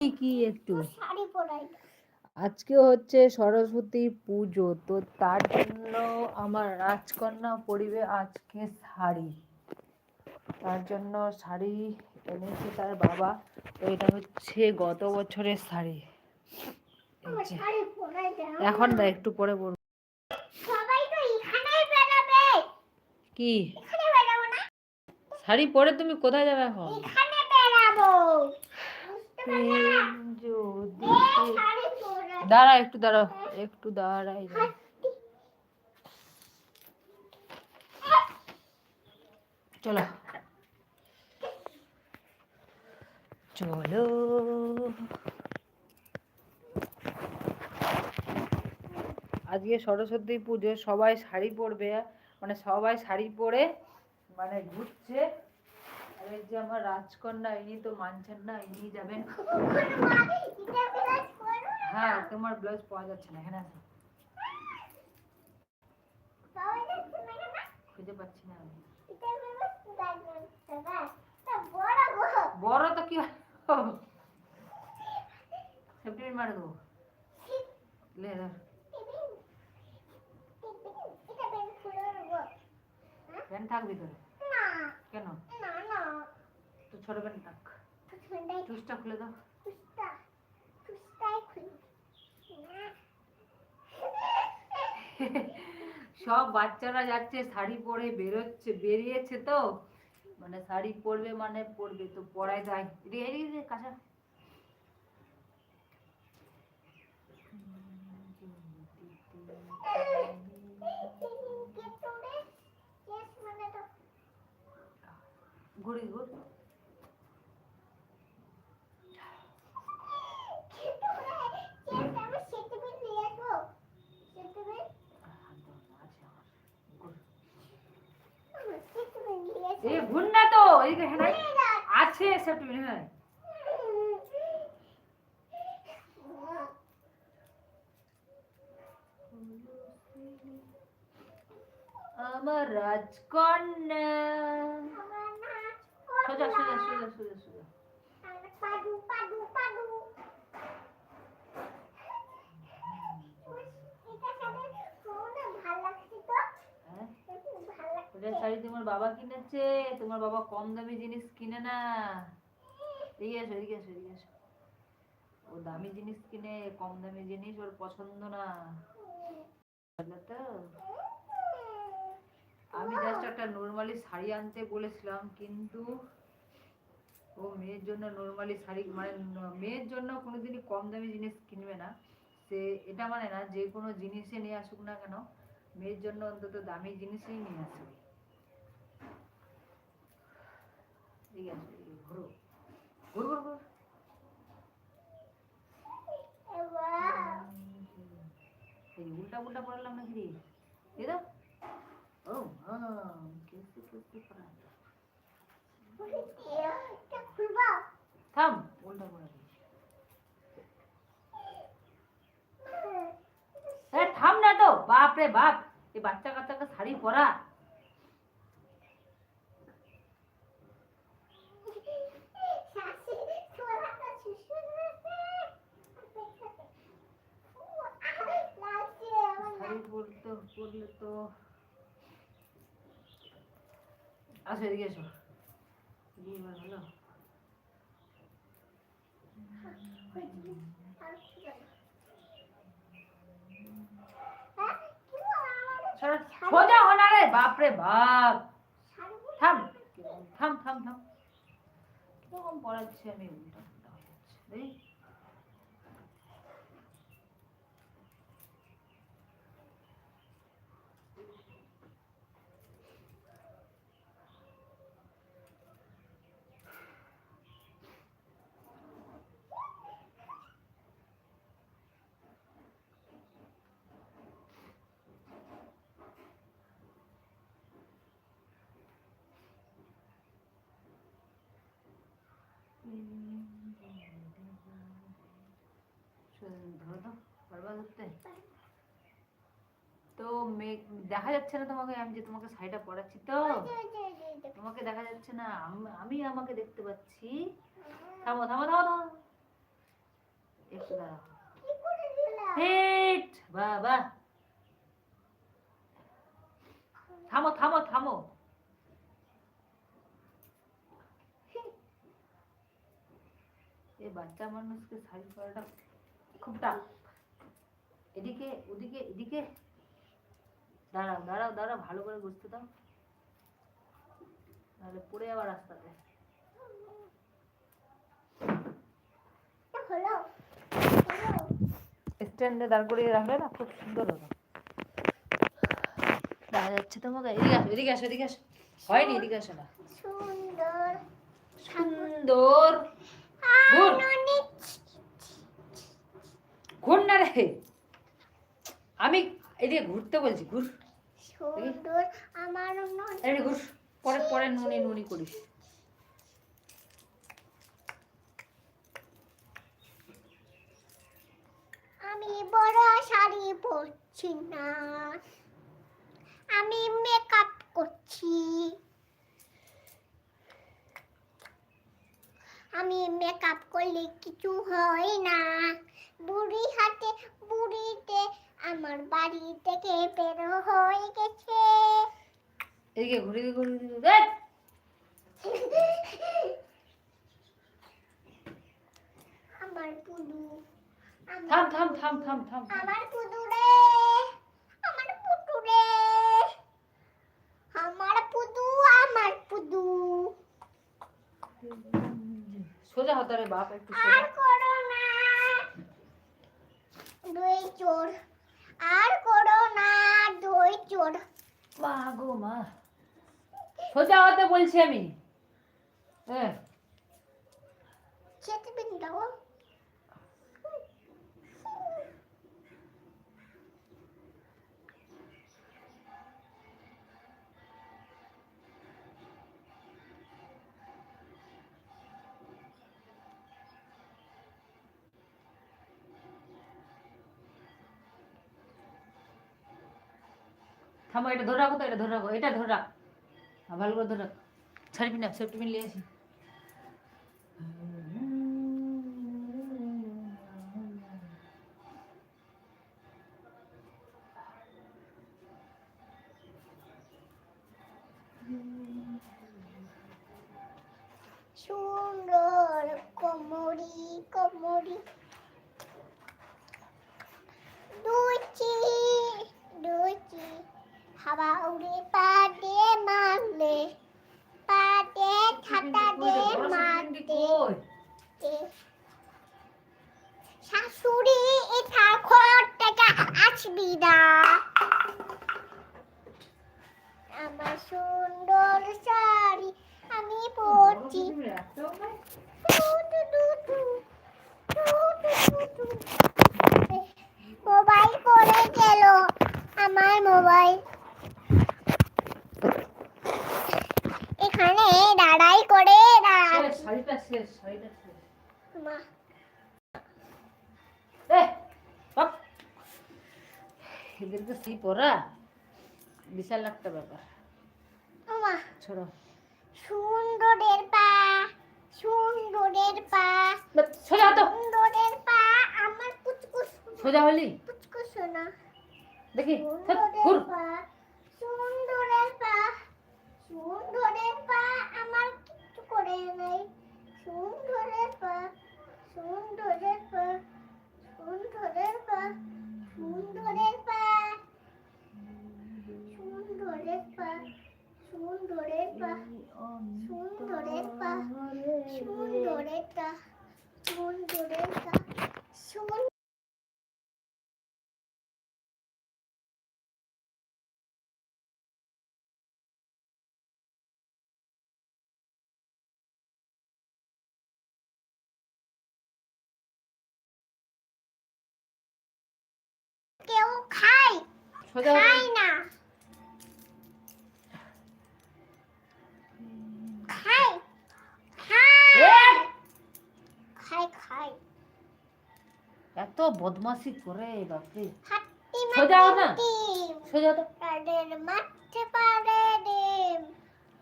কি একটু? আজকে হচ্ছে সরস্বতী পুজো তো তার জন্য আমার রাজকন্যা পরিবে আজকে শাড়ি। তার জন্য শাড়ি এনেছে তার বাবা তো এটা হচ্ছে গত বছরের শাড়ি। এখন না একটু পরে বলব কি? শাড়ি পরে তুমি কোথায় যাবে এখন? দাঁড়া একটু দাঁড়াও, একটু দাঁড়াই চলো। চলো। আজকে সরস্বতী পুজো সবাই শাড়ি পরবে মানে সবাই শাড়ি পরে মানে ঘুরছে। আর যে আমার রাজকন্যা ইনি তো মানছেন না ইনি যাবেন। হ্যাঁ তোমার ব্লাউজ পাওয়া যাচ্ছে না এখানে খুঁজে পাচ্ছি না আমি। বড় তো কি সেপ্টেম্বর মারে দেবো। লে ধর। এটা বের করে দেবো প্যান্ট থাক ভিতরে। কেন? না না তো ছোট প্যান্ট থাক ঠান্ডায় চুসটা খুলে দাও। টুসটা খুলি না সব বাচ্চারা যাচ্ছে শাড়ি পরে বেরোচ্ছে বেরিয়েছে তো। মানে শাড়ি পরবে মানে পরবে তো পরাই যায়। কাঁচা ঘুরি ঘুর এ ঘুর না তো এদিকে হ্যাঁ আছে সেপ্টেম্বর হ্যাঁ আমার রাজকন্যা সোজা সোজা সোজা হ্যাঁ? ওটা শাড়ি তোমার বাবা কিনেছে। তোমার বাবা কম দামি জিনিস কিনে না। এদিকে আসো এদিকে আসো এদিকে আসো। ও দামি জিনিস কিনে কম দামি জিনিস ওর পছন্দ না। তো? আমি জাস্ট একটা নর্মালি শাড়ি আনতে বলেছিলাম কিন্তু ও মেয়ের জন্য নর্মালি শাড়ি মানে মেয়ের জন্য কোনোদিনই কম দামি জিনিস কিনবে না। সে এটা মানে না যে কোনো জিনিসে নিয়ে আসুক না কেন মেয়ের জন্য অন্তত দামি জিনিসই নিয়ে আসবে। ঠিক আছে ঘুরো। ঘুর ঘুর ঘুর। এই উল্টা উল্টা পড়ালাম নাকি রে? এই কেসে কেসে পড়া এটা খুলবা থাম উল্টা পড়া এ থাম না তো, বাপ রে বাপ এই বাচ্চা কাচ্চাকে শাড়ি পরা। শাড়ি পরতে পরলে তো আসো এদিকে এসো। সর- সোজা হনা রে, বাপ রে বাপ। থাম থাম থাম থাম। কীরকম পড়াচ্ছি আমি উল্টা উল্টা হয়ে যাচ্ছে এই ধরো তো ধরতে তো দেখা যাচ্ছে না তোমাকে আমি যে তোমাকে শাড়িটা পরাচ্ছি, তো? তোমাকে দেখা যাচ্ছে না, আমি আমাকে দেখতে পাচ্ছি। থামো থামো থামো থামো। দাঁড়াও। দিলাম হিট, বাবা। থামো থামো থামো। বাচ্চা মানুষকে শাড়ি পরাটা খুব টাফ এদিকে ওদিকে এদিকে। দাঁড়াও দাঁড়াও দাঁড়াও ভালো করে বুঝতে দাও। নাহলে পড়ে যাওয়ার রাস্তাতে। হলো হলো স্ট্যান্ডে দাঁড় করিয়ে রাখলে না খুব সুন্দর হতো দেখা যাচ্ছে তোমাকে এদিকে আসো এদিকে আসো এদিকে আসো। হয়নি এদিকে আসো না। সুন্দর। সুন্দর. আননি ঘুর না রে। আমি এদিকে ঘুরতে বলছি ঘুর। সুন্দর আমার এদিকে ঘুর পরে পরে নুনি নুনি করিস। আমি বড় শাড়ি পরছি না। আমি মেকআপ করছি। আমি মেকআপ করলে কিছু হয় না। বুড়ি হাতে বুড়িতে আমার বাড়ি থেকে বের হয়ে গেছে। এদিকে ঘুরে ঘুরে ঘুরে আমার পুদু থাম থাম থাম থাম থাম। আমার পুদু রে আমার পুদু রে আমার পুদু আমার পুদু সোজা হতো রে বাপ একটু আর করো না। দুই চোর। আর করো না দুই চোর মা গো মা। সোজা হতে বলছি আমি। হ্যাঁ। খেতে বিন দাও থামো এটা ধরে রাখো তো এটা ধরে রাখো এটা ধরে রাখ। হ্যাঁ, ভালো করে ধরে রাখ। ছাড়বি না সেফটি পিন নিয়ে আসি। সুন্দর কোমরি কোমরি। উড়ে পা দিয়ে মারলে পা দিয়ে ছাতা দিয়ে মারতে। শাশুড়ি এটা ঘর থেকে আসবি না। এদের তো সেই পড়া বিশাল একটা ব্যাপার। সুন্দরের পা সুন্দরের পা সোজা তো সুন্দরের পা আমার কুচকুচ সোজা হলি। কুচকুচ শোনা দেখি সুন্দরের পা সুন্দরের পা আমার Papa. কেউ খায় খায় না। খায় খায়। খায় খায়। এত বদমাশি করে বাপরে। সোজা না। সোজা তাদের মাঠে পারে ডিম।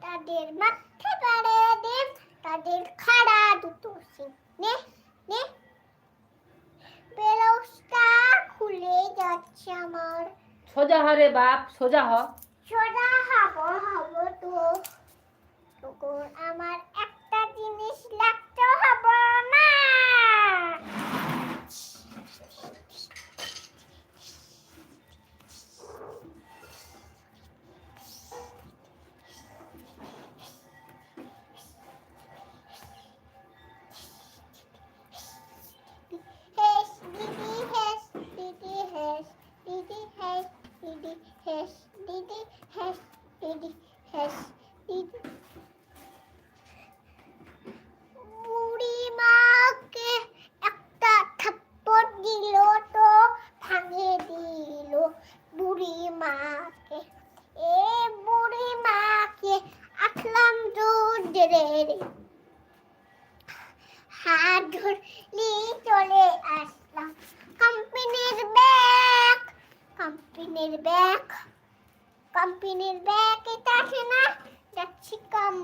তাদের মাঠে পারে ডিম। তাদের খাড়া দুটো নে নে। ব্লাউজটা খুলে যাচ্ছে আমার। সোজা হ বাপ সোজা হ। সোজা হব হব তো। তখন আমার একটা জিনিস লাগতে হবে না।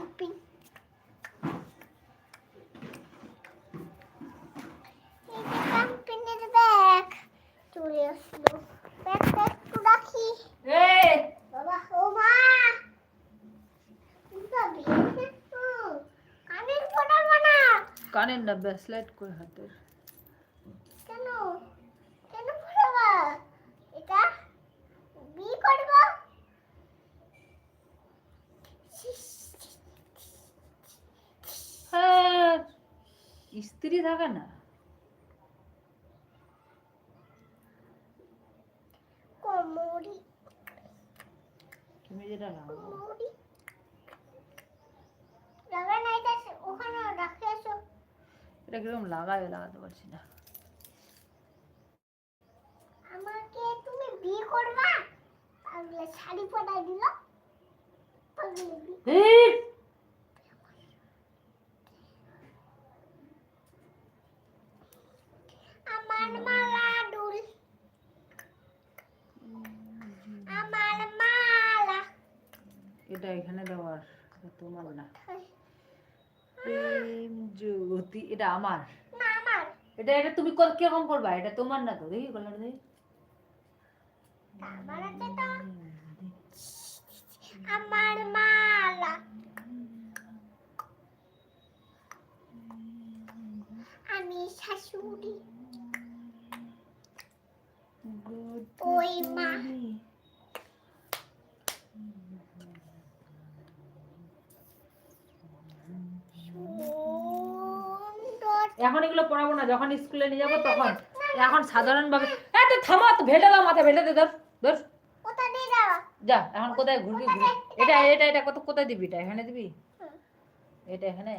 বাবি কানের না ব্যাসলাইট করে হাতের কেন কেন ফোটাবা এটা বি করব হ্যাঁ স্ত্রী থাকে না। তুমি যেটা এটা কীরকম লাগাবে লাগাতে পারছি না। আমাকে তুমি বিয়ে করবা? পাগলে শাড়ি পরাই দিল। পাগলে বিয়ে এই! আমার মালা দুল আমার মালা এটা এখানে দেওয়ার এটা তোমার না। প্রেম জ্যোতি এটা আমার। এটা এটা তুমি কর- কীরকম করবা? এটা তোমার না তো? দেখি কলার দেখি। আমার আমার মালা। আমি শাশুড়ি। ওই মা সুন্দর এখন এগুলো পড়াবো না যখন স্কুলে নিয়ে যাব তখন। এখন সাধারণ ভাবে হ্যাঁ তো থামা তো ভেটে দাও মাথা ভেটে দে ধর ধর। যা এখন কোথায় ঘুরবি ঘুরবি? এটা এটা এটা কত কোথায় দিবি? এটা এখানে দিবি? এটা এখানে?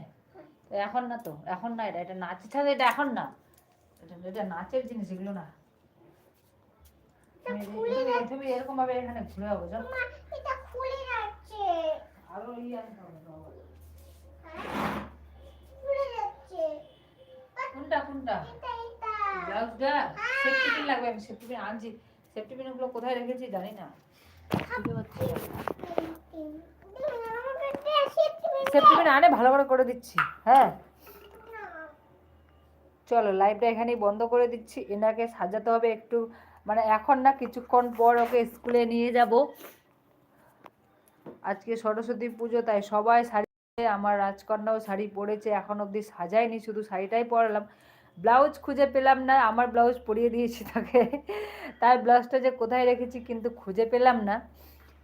এখন না তো এখন না এটা এটা নাচের ছাড়া এটা এখন না। এটা নাচের জিনিস এগুলো না। তুমি- এরকম ভাবে এখানে ঘুরে যাব জানো আরও ইয়ে আনতে হবে বাবা। হ্যাঁ? খুলে যাচ্ছে কোনটা? সেফটি পিন লাগবে, আমি সেফটি পিন আনছি। সেফটি কোথায় রেখেছি জানি না। সেফটি পিন আনে, ভালো করে করে দিচ্ছি হ্যাঁ। চলো লাইভটা এখানেই বন্ধ করে দিচ্ছি। এনাকে সাজাতে হবে একটু মানে এখন না, কিছুক্ষণ পর ওকে স্কুলে নিয়ে যাব। আজকে সরস্বতী পুজো, তাই সবাই শাড়ি আমার রাজকন্যাও শাড়ি পরেছে, এখন অবধি সাজাইনি শুধু শাড়িটাই পরালাম। ব্লাউজ খুঁজে পেলাম না আমার ব্লাউজ পরিয়ে দিয়েছি তাকে। তার ব্লাউজটা যে কোথায় রেখেছি কিন্তু খুঁজে পেলাম না।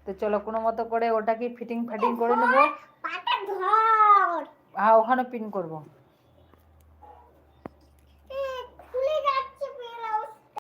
তো চলো কোনো মতো করে ওটাকে ফিটিং ফাটিং করে নেব। হ্যাঁ ওখানে পিন করব।